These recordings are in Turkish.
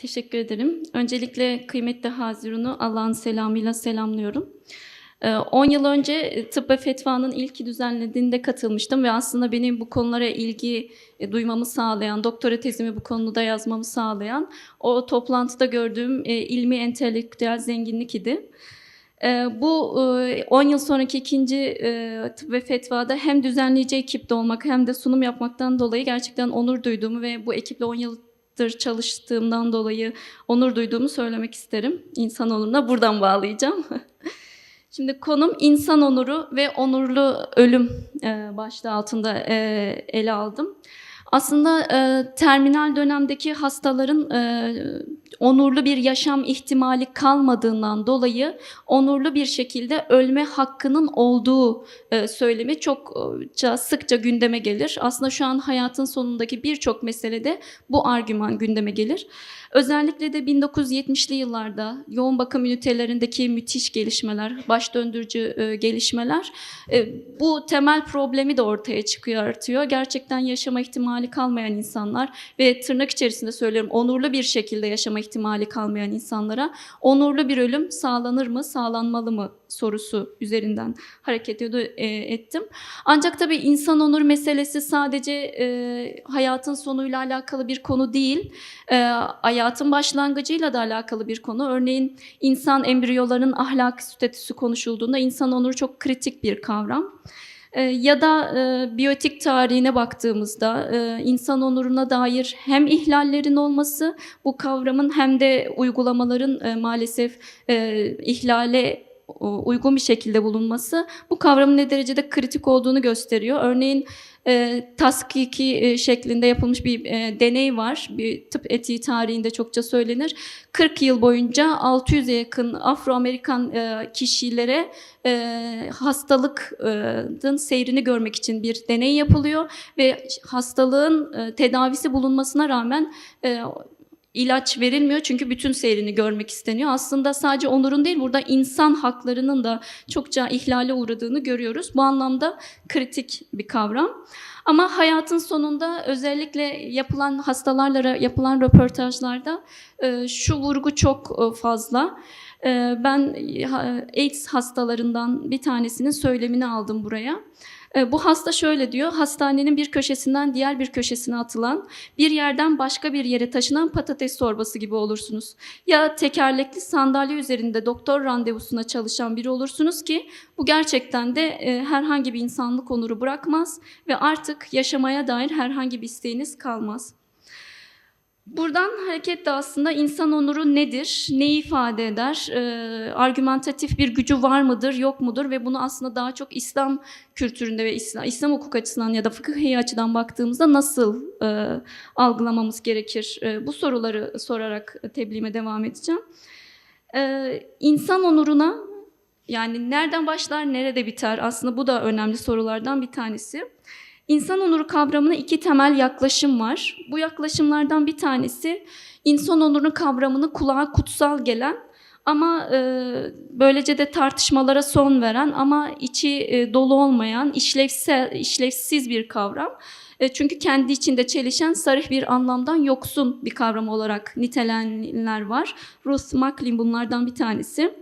Teşekkür ederim. Öncelikle kıymetli Hazirun'u Allah'ın selamıyla selamlıyorum. Ee, 10 yıl önce e, ve Fetva'nın ilki düzenlediğinde katılmıştım ve aslında benim bu konulara ilgi e, duymamı sağlayan, doktora tezimi bu konuda yazmamı sağlayan o toplantıda gördüğüm e, ilmi entelektüel zenginlik idi. Ee, Bu e, 10 yıl sonraki ikinci tıp ve fetvada hem düzenleyici ekipte olmak hem de sunum yapmaktan dolayı gerçekten onur duyduğumu ve bu ekiple 10 yıldır çalıştığımdan dolayı onur duyduğumu söylemek isterim. İnsan onuruna buradan bağlayacağım. Şimdi konum insan onuru ve onurlu ölüm e, başlığı altında e, ele aldım. Aslında e, terminal dönemdeki hastaların onurlu bir yaşam ihtimali kalmadığından dolayı onurlu bir şekilde ölme hakkının olduğu e, söylemi çokça sıkça gündeme gelir. Aslında şu an hayatın sonundaki birçok meselede bu argüman gündeme gelir. Özellikle de 1970'li yıllarda yoğun bakım ünitelerindeki müthiş gelişmeler, baş döndürücü e, gelişmeler e, bu temel problemi de ortaya çıkartıyor. Gerçekten yaşama ihtimali kalmayan insanlar ve tırnak içerisinde söylüyorum onurlu bir şekilde yaşama ihtimali kalmayan insanlara onurlu bir ölüm sağlanır mı, sağlanmalı mı sorusu üzerinden hareket e, ettim. Ancak tabii insan onur meselesi sadece e, hayatın sonuyla alakalı bir konu değil, e, hayatın başlangıcıyla da alakalı bir konu. Örneğin insan embriyoların ahlaki statüsü konuşulduğunda insan onuru çok kritik bir kavram. E, ya da e, biyotik tarihine baktığımızda e, insan onuruna dair hem ihlallerin olması bu kavramın hem de uygulamaların e, maalesef e, ihlale uygun bir şekilde bulunması bu kavramın ne derecede kritik olduğunu gösteriyor. Örneğin e, taskiki e, şeklinde yapılmış bir e, deney var. Bir tıp etiği tarihinde çokça söylenir. 40 yıl boyunca 600'e yakın Afro-Amerikan e, kişilere e, hastalığın seyrini görmek için bir deney yapılıyor ve hastalığın e, tedavisi bulunmasına rağmen e, ilaç verilmiyor çünkü bütün seyrini görmek isteniyor. Aslında sadece onurun değil burada insan haklarının da çokça ihlale uğradığını görüyoruz. Bu anlamda kritik bir kavram. Ama hayatın sonunda özellikle yapılan hastalarla yapılan röportajlarda e, şu vurgu çok e, fazla. E, Ben AIDS hastalarından bir tanesinin söylemini aldım buraya. E, Bu hasta şöyle diyor, hastanenin bir köşesinden diğer bir köşesine atılan, bir yerden başka bir yere taşınan patates torbası gibi olursunuz. Ya tekerlekli sandalye üzerinde doktor randevusuna çalışan biri olursunuz ki bu gerçekten de e, herhangi bir insanlık onuru bırakmaz ve artık yaşamaya dair herhangi bir isteğiniz kalmaz. Buradan hareketle aslında insan onuru nedir, neyi ifade eder, e, argümentatif bir gücü var mıdır, yok mudur ve bunu aslında daha çok İslam kültüründe ve İslam, İslam hukuk açısından ya da fıkıhi açıdan baktığımızda nasıl e, algılamamız gerekir? E, bu soruları sorarak tebliğime devam edeceğim. E, insan onuruna yani nereden başlar, nerede biter? Aslında bu da önemli sorulardan bir tanesi. İnsan onuru kavramına iki temel yaklaşım var. Bu yaklaşımlardan bir tanesi insan onuru kavramını kulağa kutsal gelen ama e, böylece de tartışmalara son veren ama içi e, dolu olmayan, işlevsel, işlevsiz bir kavram. E, çünkü kendi içinde çelişen, sarih bir anlamdan yoksun bir kavram olarak nitelenenler var. Ruth Macklin bunlardan bir tanesi.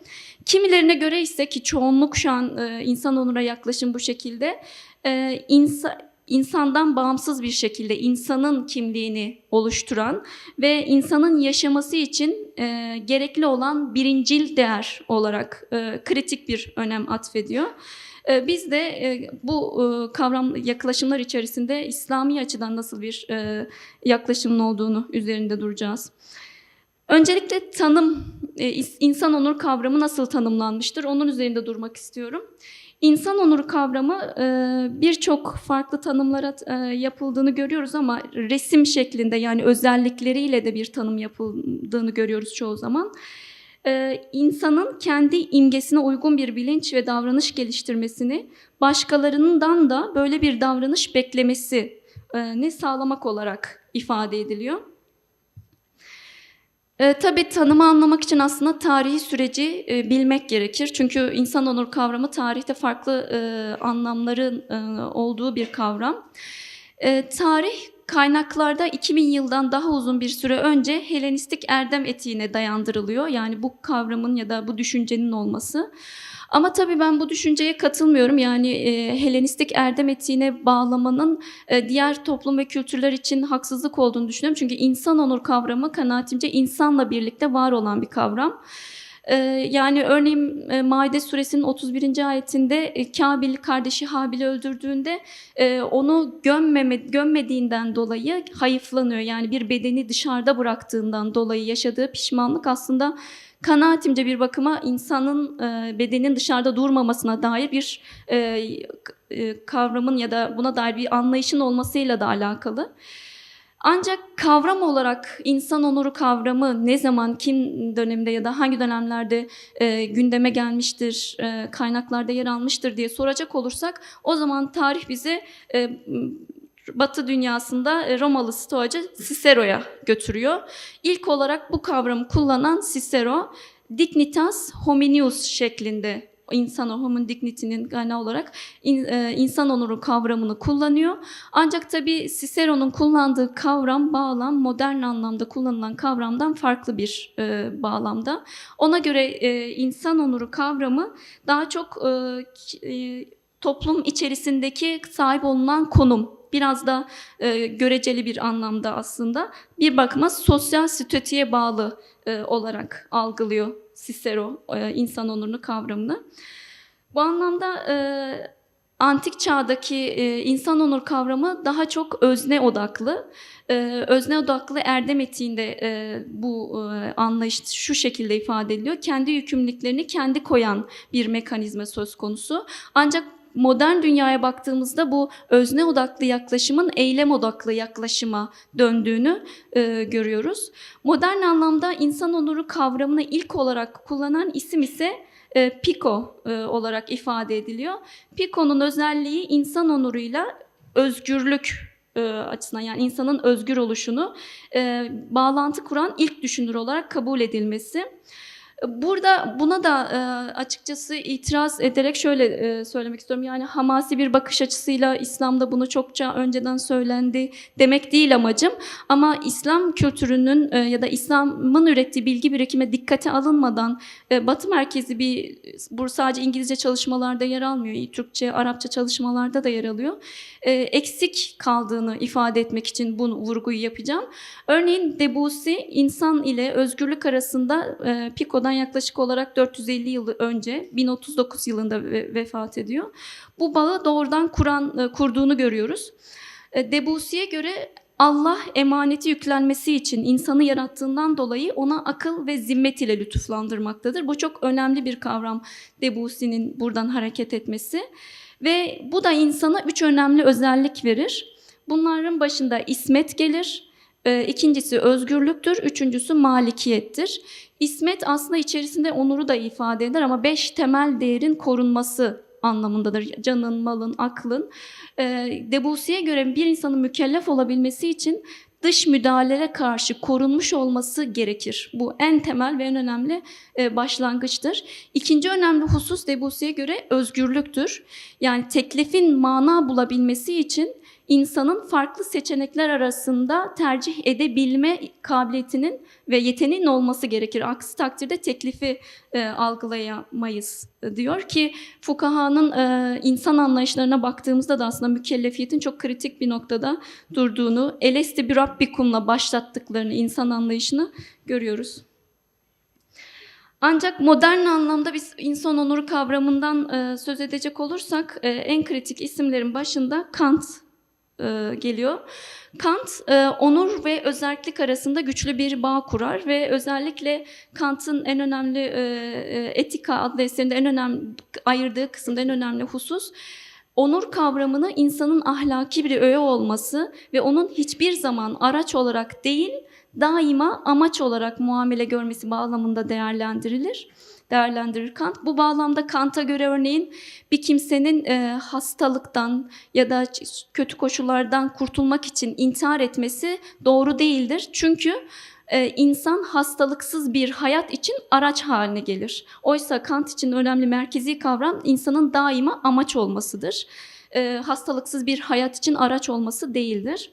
Kimilerine göre ise ki çoğunluk şu an e, insan onura yaklaşım bu şekilde, e, insa, insandan bağımsız bir şekilde insanın kimliğini oluşturan ve insanın yaşaması için e, gerekli olan birincil değer olarak e, kritik bir önem atfediyor. E, biz de e, bu e, kavram yaklaşımlar içerisinde İslami açıdan nasıl bir yaklaşımın olduğunu üzerinde duracağız. Öncelikle tanım, insan onur kavramı nasıl tanımlanmıştır? Onun üzerinde durmak istiyorum. İnsan onuru kavramı e, birçok farklı tanımlara e, yapıldığını görüyoruz ama resim şeklinde yani özellikleriyle de bir tanım yapıldığını görüyoruz çoğu zaman. E, insanın kendi imgesine uygun bir bilinç ve davranış geliştirmesini, başkalarından da böyle bir davranış beklemesi ne sağlamak olarak ifade ediliyor. E, tabii tanımı anlamak için aslında tarihi süreci e, bilmek gerekir. Çünkü insan onur kavramı tarihte farklı e, anlamların e, olduğu bir kavram. E, tarih kaynaklarda 2000 yıldan daha uzun bir süre önce Helenistik erdem etiğine dayandırılıyor. Yani bu kavramın ya da bu düşüncenin olması. Ama tabii ben bu düşünceye katılmıyorum. Yani e, Helenistik erdem etiğine bağlamanın e, diğer toplum ve kültürler için haksızlık olduğunu düşünüyorum. Çünkü insan onur kavramı kanaatimce insanla birlikte var olan bir kavram. E, yani örneğin e, Maide suresinin 31. ayetinde e, Kabil kardeşi Habil'i öldürdüğünde e, onu gömmeme, gömmediğinden dolayı hayıflanıyor. Yani bir bedeni dışarıda bıraktığından dolayı yaşadığı pişmanlık aslında kanaatimce bir bakıma insanın e, bedenin dışarıda durmamasına dair bir e, e, kavramın ya da buna dair bir anlayışın olmasıyla da alakalı. Ancak kavram olarak insan onuru kavramı ne zaman, kim dönemde ya da hangi dönemlerde e, gündeme gelmiştir, e, kaynaklarda yer almıştır diye soracak olursak o zaman tarih bizi e, Batı dünyasında e, Romalı stoacı Cicero'ya götürüyor. İlk olarak bu kavramı kullanan Cicero, dignitas hominius şeklinde insan homo dignity'nin kaynağı olarak in, e, insan onuru kavramını kullanıyor. Ancak tabii Cicero'nun kullandığı kavram, bağlam modern anlamda kullanılan kavramdan farklı bir e, bağlamda. Ona göre e, insan onuru kavramı daha çok e, e, toplum içerisindeki sahip olunan konum, biraz da e, göreceli bir anlamda aslında bir bakıma sosyal statüye bağlı e, olarak algılıyor Cicero e, insan onurunu kavramını. Bu anlamda e, antik çağdaki e, insan onur kavramı daha çok özne odaklı. E, özne odaklı erdem etiğinde e, bu e, anlayış şu şekilde ifade ediliyor. Kendi yükümlülüklerini kendi koyan bir mekanizma söz konusu. Ancak modern dünyaya baktığımızda bu özne odaklı yaklaşımın eylem odaklı yaklaşıma döndüğünü e, görüyoruz. Modern anlamda insan onuru kavramını ilk olarak kullanan isim ise e, Pico e, olarak ifade ediliyor. Pico'nun özelliği insan onuruyla özgürlük e, açısından yani insanın özgür oluşunu e, bağlantı kuran ilk düşünür olarak kabul edilmesi. Burada buna da e, açıkçası itiraz ederek şöyle e, söylemek istiyorum. Yani hamasi bir bakış açısıyla İslam'da bunu çokça önceden söylendi demek değil amacım. Ama İslam kültürünün e, ya da İslam'ın ürettiği bilgi birikime dikkate alınmadan Batı merkezi bir bu sadece İngilizce çalışmalarda yer almıyor. Türkçe, Arapça çalışmalarda da yer alıyor. Eksik kaldığını ifade etmek için bu vurguyu yapacağım. Örneğin Debussy insan ile özgürlük arasında e, Pico'dan yaklaşık olarak 450 yıl önce 1039 yılında ve, vefat ediyor. Bu bağı doğrudan kuran e, kurduğunu görüyoruz. E, Debussy'ye göre Allah emaneti yüklenmesi için insanı yarattığından dolayı ona akıl ve zimmet ile lütuflandırmaktadır. Bu çok önemli bir kavram Debussy'nin buradan hareket etmesi. Ve bu da insana üç önemli özellik verir. Bunların başında ismet gelir, e, ikincisi özgürlüktür, üçüncüsü malikiyettir. İsmet aslında içerisinde onuru da ifade eder ama beş temel değerin korunması anlamındadır. Canın, malın, aklın. E, Debussy'ye göre bir insanın mükellef olabilmesi için dış müdahalelere karşı korunmuş olması gerekir. Bu en temel ve en önemli e, başlangıçtır. İkinci önemli husus Debussy'ye göre özgürlüktür. Yani teklifin mana bulabilmesi için insanın farklı seçenekler arasında tercih edebilme kabiliyetinin ve yeteneğinin olması gerekir. Aksi takdirde teklifi e, algılayamayız diyor ki fukahanın e, insan anlayışlarına baktığımızda da aslında mükellefiyetin çok kritik bir noktada durduğunu, elesti bir rabbikumla başlattıklarını insan anlayışını görüyoruz. Ancak modern anlamda biz insan onuru kavramından e, söz edecek olursak e, en kritik isimlerin başında Kant e, geliyor. Kant e, onur ve özellik arasında güçlü bir bağ kurar ve özellikle Kant'ın en önemli e, e, Etika adlı eserinde en önemli ayırdığı kısımda en önemli husus onur kavramını insanın ahlaki bir öğe olması ve onun hiçbir zaman araç olarak değil daima amaç olarak muamele görmesi bağlamında değerlendirilir değerlendirir Kant. Bu bağlamda Kant'a göre örneğin bir kimsenin e, hastalıktan ya da kötü koşullardan kurtulmak için intihar etmesi doğru değildir. Çünkü e, insan hastalıksız bir hayat için araç haline gelir. Oysa Kant için önemli merkezi kavram insanın daima amaç olmasıdır. E, hastalıksız bir hayat için araç olması değildir.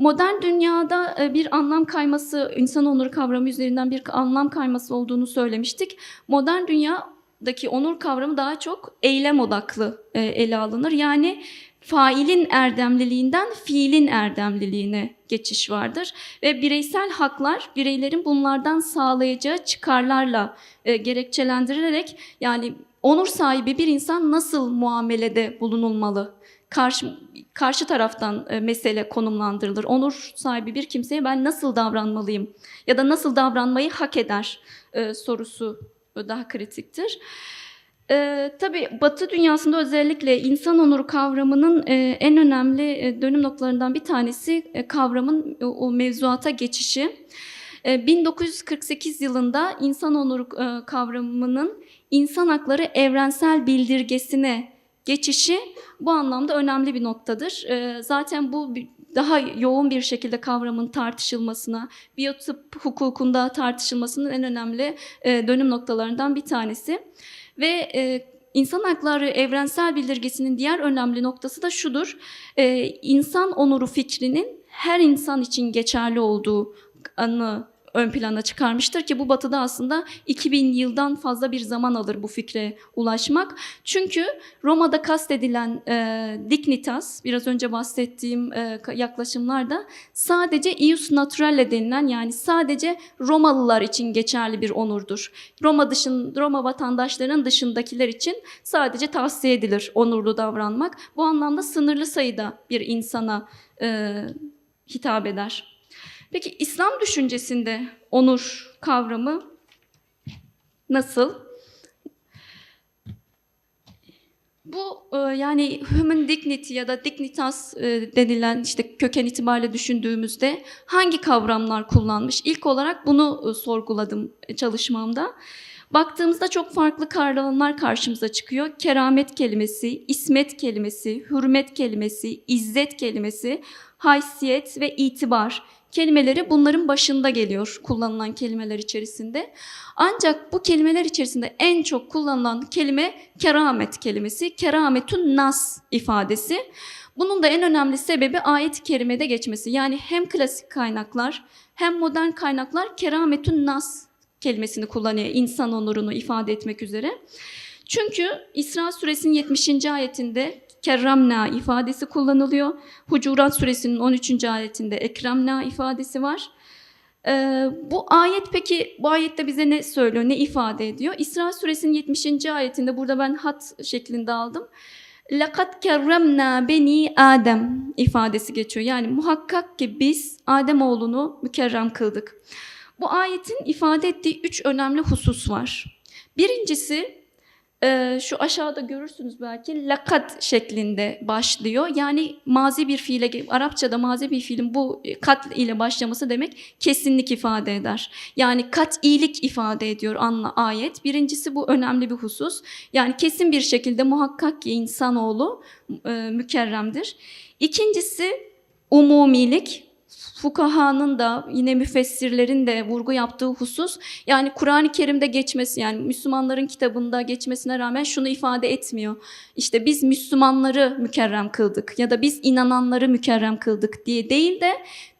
Modern dünyada e, bir anlam kayması, insan onuru kavramı üzerinden bir anlam kayması olduğunu söylemiştik. Modern dünyadaki onur kavramı daha çok eylem odaklı e, ele alınır. Yani failin erdemliliğinden fiilin erdemliliğine geçiş vardır. Ve bireysel haklar bireylerin bunlardan sağlayacağı çıkarlarla e, gerekçelendirilerek yani onur sahibi bir insan nasıl muamelede bulunulmalı? Karşı, karşı taraftan e, mesele konumlandırılır. Onur sahibi bir kimseye ben nasıl davranmalıyım ya da nasıl davranmayı hak eder e, sorusu daha kritiktir. Ee, tabii Batı dünyasında özellikle insan onuru kavramının e, en önemli e, dönüm noktalarından bir tanesi e, kavramın o, o mevzuata geçişi. E, 1948 yılında insan onuru e, kavramının insan hakları evrensel bildirgesine geçişi bu anlamda önemli bir noktadır. E, zaten bu daha yoğun bir şekilde kavramın tartışılmasına, biyotip hukukunda tartışılmasının en önemli e, dönüm noktalarından bir tanesi. Ve e, insan hakları evrensel bildirgesinin diğer önemli noktası da şudur. E, insan onuru fikrinin her insan için geçerli olduğu anı ön plana çıkarmıştır ki bu batıda aslında 2000 yıldan fazla bir zaman alır bu fikre ulaşmak. Çünkü Roma'da kastedilen e, dignitas, biraz önce bahsettiğim e, yaklaşımlarda sadece ius naturale denilen yani sadece Romalılar için geçerli bir onurdur. Roma dışın Roma vatandaşlarının dışındakiler için sadece tavsiye edilir onurlu davranmak. Bu anlamda sınırlı sayıda bir insana e, hitap eder. Peki İslam düşüncesinde onur kavramı nasıl? Bu e, yani human dignity ya da dignitas e, denilen işte köken itibariyle düşündüğümüzde hangi kavramlar kullanmış? İlk olarak bunu e, sorguladım çalışmamda. Baktığımızda çok farklı kavramlar karşımıza çıkıyor. Keramet kelimesi, ismet kelimesi, hürmet kelimesi, izzet kelimesi, haysiyet ve itibar kelimeleri bunların başında geliyor kullanılan kelimeler içerisinde. Ancak bu kelimeler içerisinde en çok kullanılan kelime keramet kelimesi, kerametun nas ifadesi. Bunun da en önemli sebebi ayet-i kerimede geçmesi. Yani hem klasik kaynaklar hem modern kaynaklar kerametun nas kelimesini kullanıyor insan onurunu ifade etmek üzere. Çünkü İsra suresinin 70. ayetinde kerramna ifadesi kullanılıyor. Hucurat suresinin 13. ayetinde ekremna ifadesi var. Ee, bu ayet peki bu ayette bize ne söylüyor, ne ifade ediyor? İsra suresinin 70. ayetinde burada ben hat şeklinde aldım. Lakat kerremna beni Adem ifadesi geçiyor. Yani muhakkak ki biz Adem oğlunu mükerrem kıldık. Bu ayetin ifade ettiği üç önemli husus var. Birincisi e, şu aşağıda görürsünüz belki lakat şeklinde başlıyor. Yani mazi bir fiile, Arapçada mazi bir fiilin bu kat ile başlaması demek kesinlik ifade eder. Yani kat iyilik ifade ediyor anla ayet. Birincisi bu önemli bir husus. Yani kesin bir şekilde muhakkak ki insanoğlu e, mükerremdir. İkincisi umumilik. Fukahanın da yine müfessirlerin de vurgu yaptığı husus yani Kur'an-ı Kerim'de geçmesi yani Müslümanların kitabında geçmesine rağmen şunu ifade etmiyor. İşte biz Müslümanları mükerrem kıldık ya da biz inananları mükerrem kıldık diye değil de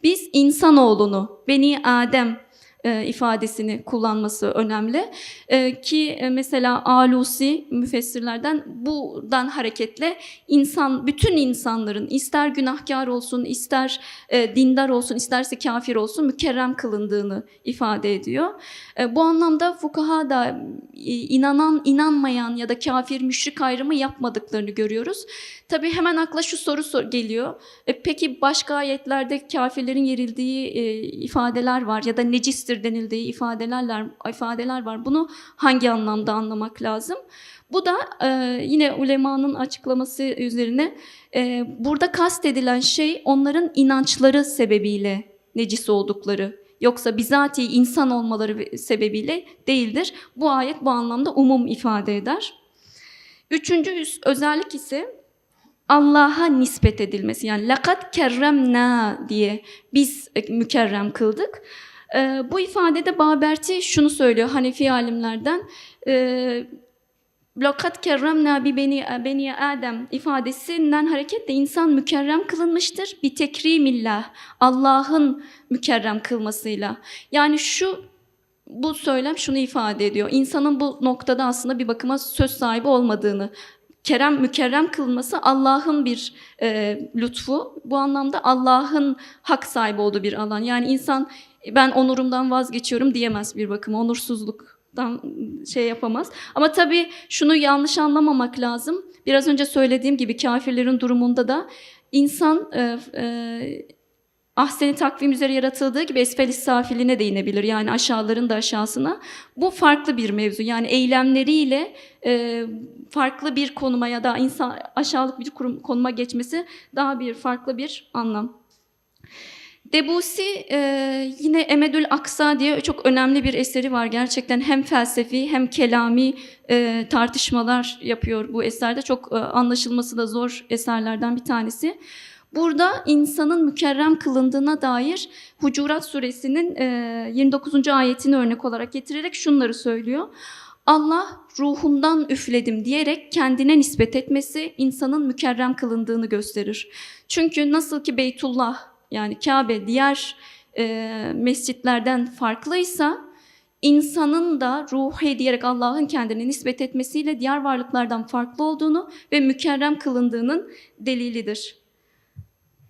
biz insanoğlunu, Beni Adem e, ifadesini kullanması önemli. E, ki e, mesela Alusi müfessirlerden buradan hareketle insan bütün insanların ister günahkar olsun, ister dindar olsun, isterse kafir olsun mükerrem kılındığını ifade ediyor. Bu anlamda fukaha da inanan, inanmayan ya da kafir, müşrik ayrımı yapmadıklarını görüyoruz. Tabii hemen akla şu soru sor- geliyor. E, peki başka ayetlerde kafirlerin yerildiği e, ifadeler var ya da necistir denildiği ifadeler ifadeler var. Bunu hangi anlamda anlamak lazım? Bu da e, yine ulemanın açıklaması üzerine e, burada kastedilen şey onların inançları sebebiyle necis oldukları. Yoksa bizatihi insan olmaları sebebiyle değildir. Bu ayet bu anlamda umum ifade eder. Üçüncü özellik ise Allah'a nispet edilmesi. Yani lakat kerremna diye biz e, mükerrem kıldık. Ee, bu ifadede Baberti şunu söylüyor Hanefi alimlerden. Ee, Lokat kerremna bi beni, beni Adem ifadesinden hareketle insan mükerrem kılınmıştır. Bir tekrimillah. Allah'ın mükerrem kılmasıyla. Yani şu bu söylem şunu ifade ediyor. İnsanın bu noktada aslında bir bakıma söz sahibi olmadığını, kerem mükerrem kılması Allah'ın bir e, lütfu. Bu anlamda Allah'ın hak sahibi olduğu bir alan. Yani insan ben onurumdan vazgeçiyorum diyemez bir bakıma. Onursuzluktan şey yapamaz. Ama tabii şunu yanlış anlamamak lazım. Biraz önce söylediğim gibi kafirlerin durumunda da insan e, e, ahseni takvim üzere yaratıldığı gibi esfel safiline de inebilir. Yani aşağıların da aşağısına. Bu farklı bir mevzu. Yani eylemleriyle e, farklı bir konuma ya da insan aşağılık bir kurum, konuma geçmesi daha bir farklı bir anlam. Debussy e, yine Emedül Aksa diye çok önemli bir eseri var. Gerçekten hem felsefi hem kelami e, tartışmalar yapıyor bu eserde. Çok e, anlaşılması da zor eserlerden bir tanesi. Burada insanın mükerrem kılındığına dair Hucurat suresinin e, 29. ayetini örnek olarak getirerek şunları söylüyor. Allah ruhumdan üfledim diyerek kendine nispet etmesi insanın mükerrem kılındığını gösterir. Çünkü nasıl ki Beytullah yani Kabe diğer e, mescitlerden farklıysa insanın da ruhi diyerek Allah'ın kendine nispet etmesiyle diğer varlıklardan farklı olduğunu ve mükerrem kılındığının delilidir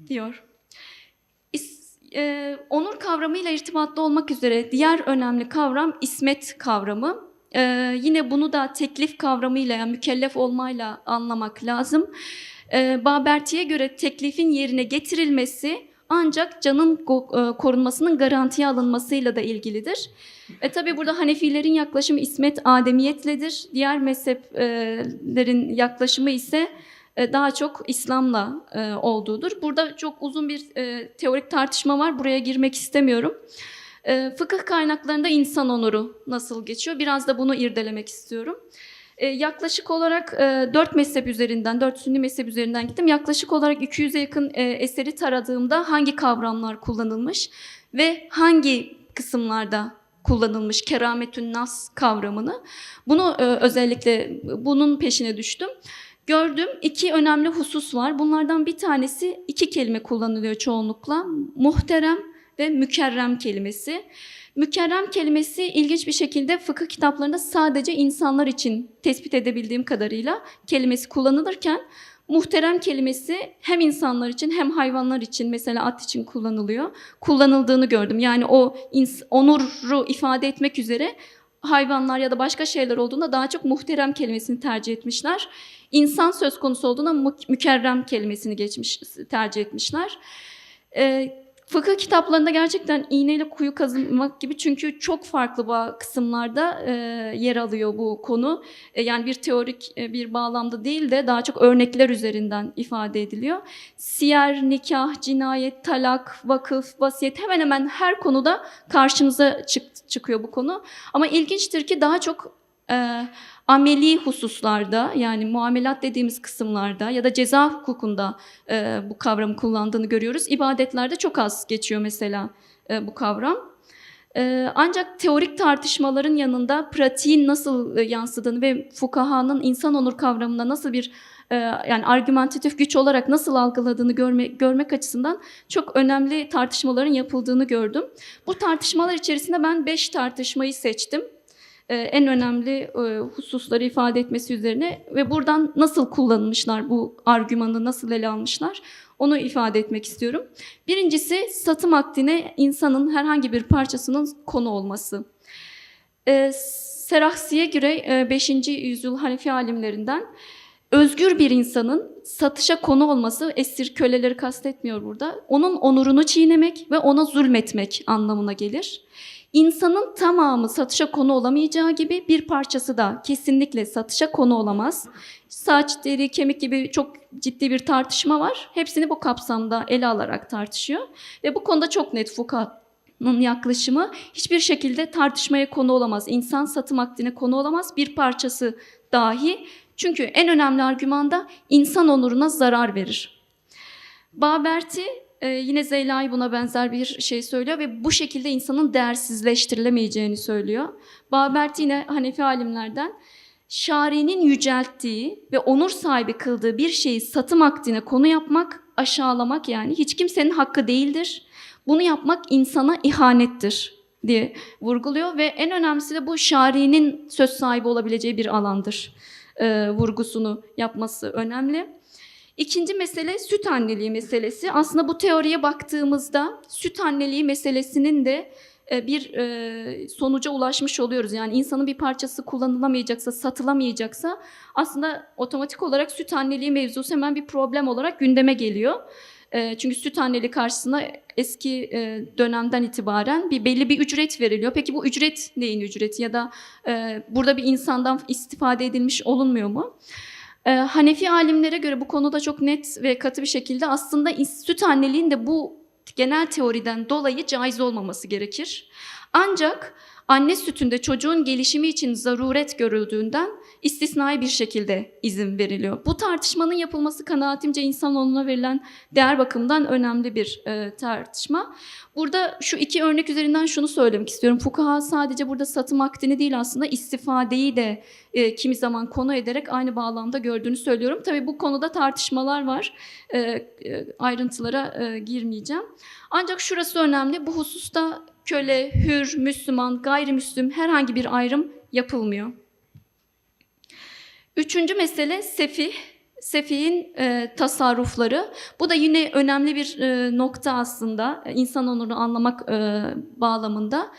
diyor. E, onur kavramıyla irtibatlı olmak üzere diğer önemli kavram ismet kavramı. E, yine bunu da teklif kavramıyla yani mükellef olmayla anlamak lazım. E, Baberti'ye göre teklifin yerine getirilmesi ancak canın e, korunmasının garantiye alınmasıyla da ilgilidir. E tabi burada Hanefilerin yaklaşımı ismet ademiyetledir. Diğer mezheplerin yaklaşımı ise daha çok İslam'la e, olduğudur. Burada çok uzun bir teorik tartışma var. Buraya girmek istemiyorum. Fıkıh kaynaklarında insan onuru nasıl geçiyor? Biraz da bunu irdelemek istiyorum. E, yaklaşık olarak e, 4 mezhep üzerinden, 4 sünni mezhep üzerinden gittim. Yaklaşık olarak 200'e yakın e, eseri taradığımda hangi kavramlar kullanılmış ve hangi kısımlarda kullanılmış kerametün nas kavramını. Bunu e, özellikle bunun peşine düştüm. Gördüm iki önemli husus var. Bunlardan bir tanesi iki kelime kullanılıyor çoğunlukla. Muhterem ve mükerrem kelimesi. Mükerrem kelimesi ilginç bir şekilde fıkıh kitaplarında sadece insanlar için tespit edebildiğim kadarıyla kelimesi kullanılırken muhterem kelimesi hem insanlar için hem hayvanlar için mesela at için kullanılıyor. Kullanıldığını gördüm. Yani o onuru ifade etmek üzere hayvanlar ya da başka şeyler olduğunda daha çok muhterem kelimesini tercih etmişler. İnsan söz konusu olduğunda mükerrem kelimesini geçmiş tercih etmişler. Ee, Fıkıh kitaplarında gerçekten iğneyle kuyu kazınmak gibi çünkü çok farklı kısımlarda e, yer alıyor bu konu. E, yani bir teorik e, bir bağlamda değil de daha çok örnekler üzerinden ifade ediliyor. Siyer, nikah, cinayet, talak, vakıf, vasiyet hemen hemen her konuda karşımıza çık, çıkıyor bu konu. Ama ilginçtir ki daha çok e, ameli hususlarda yani muamelat dediğimiz kısımlarda ya da ceza hukukunda e, bu kavramı kullandığını görüyoruz. İbadetlerde çok az geçiyor mesela e, bu kavram. E, ancak teorik tartışmaların yanında pratiğin nasıl e, yansıdığını ve fukahanın insan onur kavramında nasıl bir e, yani argümantatif güç olarak nasıl algıladığını görme, görmek açısından çok önemli tartışmaların yapıldığını gördüm. Bu tartışmalar içerisinde ben beş tartışmayı seçtim. E, en önemli e, hususları ifade etmesi üzerine ve buradan nasıl kullanmışlar bu argümanı nasıl ele almışlar onu ifade etmek istiyorum. Birincisi satım akdine insanın herhangi bir parçasının konu olması. E, Serahsi'ye göre 5. yüzyıl Hanefi alimlerinden özgür bir insanın satışa konu olması, esir köleleri kastetmiyor burada, onun onurunu çiğnemek ve ona zulmetmek anlamına gelir. İnsanın tamamı satışa konu olamayacağı gibi bir parçası da kesinlikle satışa konu olamaz. Saç, deri, kemik gibi çok ciddi bir tartışma var. Hepsini bu kapsamda ele alarak tartışıyor. Ve bu konuda çok net Foucault'un yaklaşımı hiçbir şekilde tartışmaya konu olamaz. İnsan satım akdine konu olamaz. Bir parçası dahi. Çünkü en önemli argüman da insan onuruna zarar verir. Baberti ee, yine Zeyla'yı buna benzer bir şey söylüyor ve bu şekilde insanın değersizleştirilemeyeceğini söylüyor. Babert yine Hanefi alimlerden şari'nin yücelttiği ve onur sahibi kıldığı bir şeyi satım akdine konu yapmak, aşağılamak yani hiç kimsenin hakkı değildir. Bunu yapmak insana ihanettir diye vurguluyor ve en önemlisi de bu şari'nin söz sahibi olabileceği bir alandır e, vurgusunu yapması önemli. İkinci mesele süt anneliği meselesi. Aslında bu teoriye baktığımızda süt anneliği meselesinin de e, bir e, sonuca ulaşmış oluyoruz. Yani insanın bir parçası kullanılamayacaksa, satılamayacaksa aslında otomatik olarak süt anneliği mevzusu hemen bir problem olarak gündeme geliyor. E, Çünkü süt anneliği karşısına eski dönemden itibaren bir belli bir ücret veriliyor. Peki bu ücret neyin ücreti ya da burada bir insandan istifade edilmiş olunmuyor mu? E, Hanefi alimlere göre bu konuda çok net ve katı bir şekilde aslında süt anneliğin de bu genel teoriden dolayı caiz olmaması gerekir. Ancak anne sütünde çocuğun gelişimi için zaruret görüldüğünden istisnai bir şekilde izin veriliyor. Bu tartışmanın yapılması kanaatimce insanoğluna verilen değer bakımından önemli bir e, tartışma. Burada şu iki örnek üzerinden şunu söylemek istiyorum. Fukaha sadece burada satım akdini değil aslında istifadeyi de e, kimi zaman konu ederek aynı bağlamda gördüğünü söylüyorum. Tabii bu konuda tartışmalar var. E, e, ayrıntılara e, girmeyeceğim. Ancak şurası önemli. Bu hususta köle, hür, Müslüman, gayrimüslim herhangi bir ayrım yapılmıyor. Üçüncü mesele sefih. Sefih'in e, tasarrufları. Bu da yine önemli bir e, nokta aslında e, insan onurunu anlamak e, bağlamında.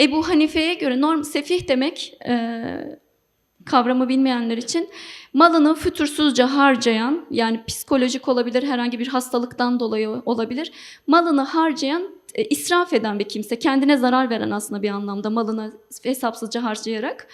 Ebu Hanife'ye göre norm sefih demek e, kavramı bilmeyenler için malını fütursuzca harcayan yani psikolojik olabilir herhangi bir hastalıktan dolayı olabilir malını harcayan e, israf eden bir kimse kendine zarar veren aslında bir anlamda malını hesapsızca harcayarak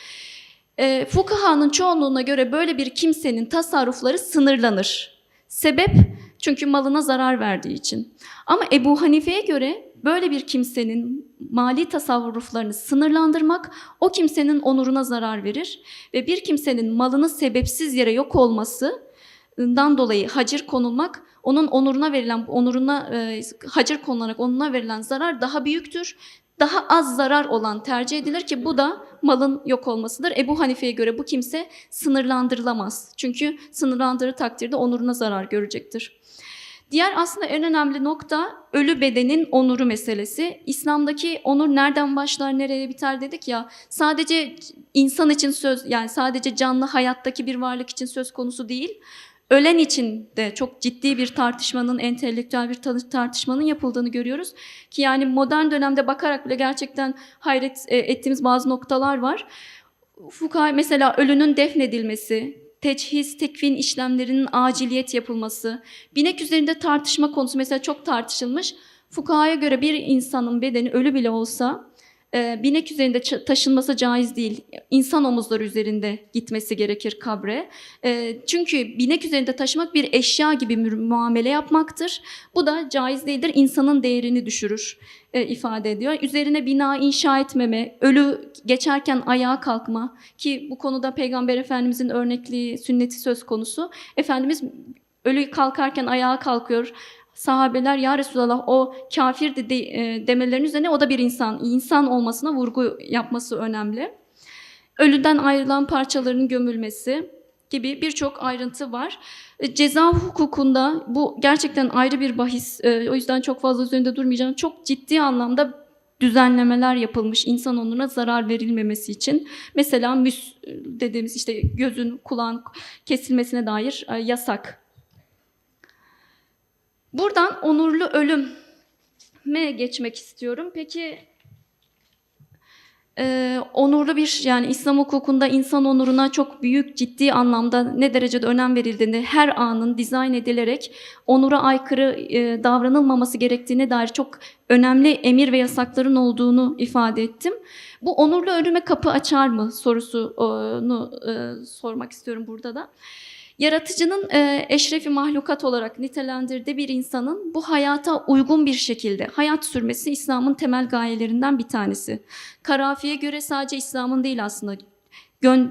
e, fukahanın çoğunluğuna göre böyle bir kimsenin tasarrufları sınırlanır. Sebep çünkü malına zarar verdiği için. Ama Ebu Hanife'ye göre böyle bir kimsenin mali tasarruflarını sınırlandırmak o kimsenin onuruna zarar verir ve bir kimsenin malının sebepsiz yere yok olmasından dolayı hacir konulmak onun onuruna verilen onuruna e, hacir konularak onuna verilen zarar daha büyüktür. Daha az zarar olan tercih edilir ki bu da malın yok olmasıdır. Ebu Hanife'ye göre bu kimse sınırlandırılamaz. Çünkü sınırlandırır takdirde onuruna zarar görecektir. Diğer aslında en önemli nokta ölü bedenin onuru meselesi. İslam'daki onur nereden başlar, nereye biter dedik ya. Sadece insan için söz, yani sadece canlı hayattaki bir varlık için söz konusu değil. Ölen için de çok ciddi bir tartışmanın, entelektüel bir ta- tartışmanın yapıldığını görüyoruz. Ki yani modern dönemde bakarak bile gerçekten hayret e, ettiğimiz bazı noktalar var. Fukaha mesela ölünün defnedilmesi, teçhiz, tekvin işlemlerinin aciliyet yapılması, binek üzerinde tartışma konusu mesela çok tartışılmış. Fukahaya göre bir insanın bedeni ölü bile olsa e, binek üzerinde taşınması caiz değil. İnsan omuzları üzerinde gitmesi gerekir kabre. E, çünkü binek üzerinde taşımak bir eşya gibi muamele yapmaktır. Bu da caiz değildir. İnsanın değerini düşürür e, ifade ediyor. Üzerine bina inşa etmeme, ölü geçerken ayağa kalkma ki bu konuda Peygamber Efendimizin örnekliği, sünneti söz konusu. Efendimiz ölü kalkarken ayağa kalkıyor. Sahabeler ya Resulallah o kafir de, e, demelerinin üzerine o da bir insan. insan olmasına vurgu yapması önemli. Ölüden ayrılan parçaların gömülmesi gibi birçok ayrıntı var. E, Ceza hukukunda bu gerçekten ayrı bir bahis. E, O yüzden çok fazla üzerinde durmayacağım. Çok ciddi anlamda düzenlemeler yapılmış insan onuruna zarar verilmemesi için. Mesela müs dediğimiz işte gözün, kulağın kesilmesine dair e, yasak. Buradan onurlu ölüme geçmek istiyorum. Peki e, onurlu bir yani İslam hukukunda insan onuruna çok büyük ciddi anlamda ne derecede önem verildiğini her anın dizayn edilerek onura aykırı e, davranılmaması gerektiğine dair çok önemli emir ve yasakların olduğunu ifade ettim. Bu onurlu ölüme kapı açar mı sorusunu e, sormak istiyorum burada da. Yaratıcının e, eşrefi mahlukat olarak nitelendirdiği bir insanın bu hayata uygun bir şekilde hayat sürmesi İslam'ın temel gayelerinden bir tanesi. Karafi'ye göre sadece İslam'ın değil aslında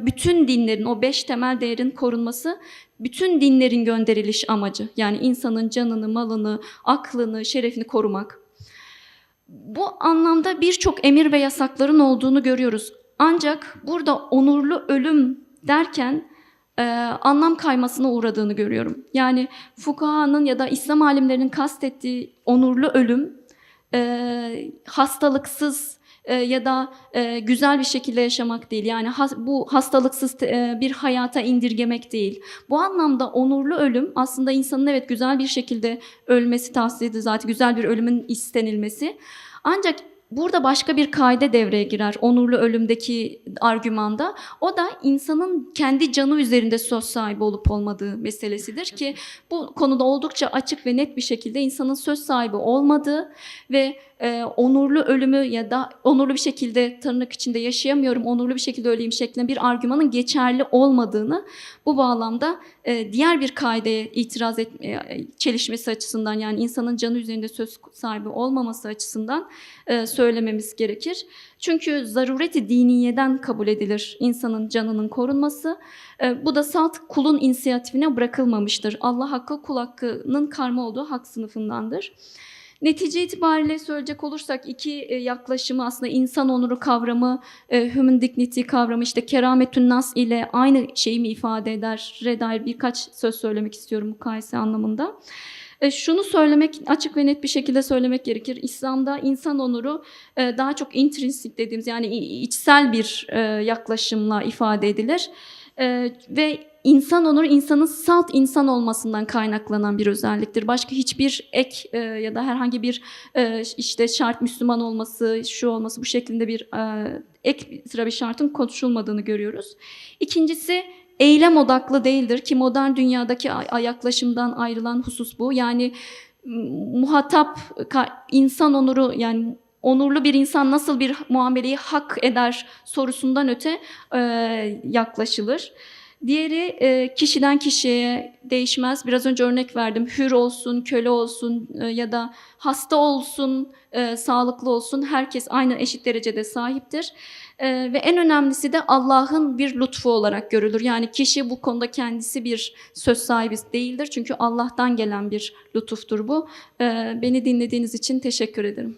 bütün dinlerin o beş temel değerin korunması bütün dinlerin gönderiliş amacı. Yani insanın canını, malını, aklını, şerefini korumak. Bu anlamda birçok emir ve yasakların olduğunu görüyoruz. Ancak burada onurlu ölüm derken e, anlam kaymasına uğradığını görüyorum. Yani fukahanın ya da İslam alimlerinin kastettiği onurlu ölüm e, hastalıksız e, ya da e, güzel bir şekilde yaşamak değil. Yani has- bu hastalıksız e, bir hayata indirgemek değil. Bu anlamda onurlu ölüm aslında insanın evet güzel bir şekilde ölmesi tavsiye edilir zaten güzel bir ölümün istenilmesi. Ancak burada başka bir kaide devreye girer onurlu ölümdeki argümanda. O da insanın kendi canı üzerinde söz sahibi olup olmadığı meselesidir ki bu konuda oldukça açık ve net bir şekilde insanın söz sahibi olmadığı ve e, onurlu ölümü ya da onurlu bir şekilde tırnak içinde yaşayamıyorum, onurlu bir şekilde öleyim şeklinde bir argümanın geçerli olmadığını bu bağlamda e, diğer bir kaideye itiraz et, e, çelişmesi açısından yani insanın canı üzerinde söz sahibi olmaması açısından e, söylememiz gerekir. Çünkü zarureti diniyeden kabul edilir insanın canının korunması. E, bu da salt kulun inisiyatifine bırakılmamıştır. Allah hakkı kul hakkının karma olduğu hak sınıfındandır. Netice itibariyle söyleyecek olursak iki e, yaklaşımı aslında insan onuru kavramı, e, human dignity kavramı işte kerametün nas ile aynı şeyi mi ifade eder? dair birkaç söz söylemek istiyorum mukayese anlamında. E, şunu söylemek, açık ve net bir şekilde söylemek gerekir. İslam'da insan onuru daha çok intrinsik dediğimiz yani içsel bir yaklaşımla ifade edilir. Ve insan onuru insanın salt insan olmasından kaynaklanan bir özelliktir. Başka hiçbir ek e, ya da herhangi bir e, işte şart Müslüman olması, şu olması bu şeklinde bir e, ek sıra bir şartın konuşulmadığını görüyoruz. İkincisi eylem odaklı değildir ki modern dünyadaki yaklaşımdan ayrılan husus bu. Yani muhatap insan onuru yani onurlu bir insan nasıl bir muameleyi hak eder sorusundan öte e, yaklaşılır. Diğeri e, kişiden kişiye değişmez. Biraz önce örnek verdim. Hür olsun, köle olsun e, ya da hasta olsun, e, sağlıklı olsun. Herkes aynı eşit derecede sahiptir. E, ve en önemlisi de Allah'ın bir lütfu olarak görülür. Yani kişi bu konuda kendisi bir söz sahibi değildir. Çünkü Allah'tan gelen bir lütuftur bu. E, beni dinlediğiniz için teşekkür ederim.